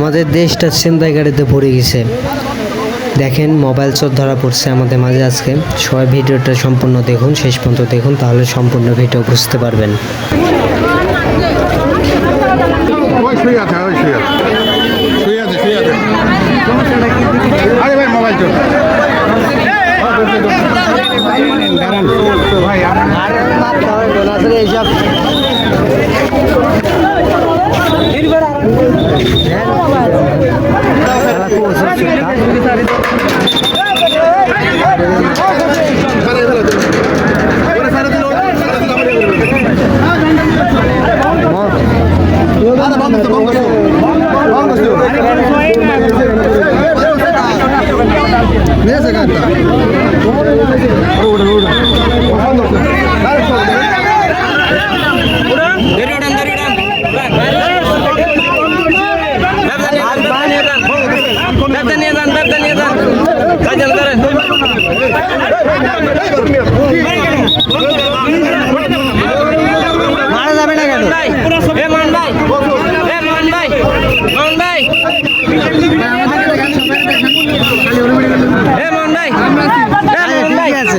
আমাদের দেশটা ছিনতাইকারীতে পড়ে গেছে। দেখেন মোবাইল চোর ধরা পড়ছে আমাদের মাঝে আজকে। সবাই ভিডিওটা সম্পূর্ণ দেখুন শেষ পর্যন্ত দেখুন তাহলে সম্পূর্ণ ভিডিও বুঝতে পারবেন। শুয়ে আছে ওই শুয়ে আছে শুয়ে আছে শুয়ে আছে আরে ভাই মোবাইল ভাই এইসব নিয়েছে গানটা মারা যাবে না কেন ঠিক আছে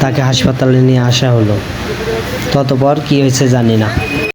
তাকে হাসপাতালে নিয়ে আসা হলো। ততপর কি হয়েছে জানি না।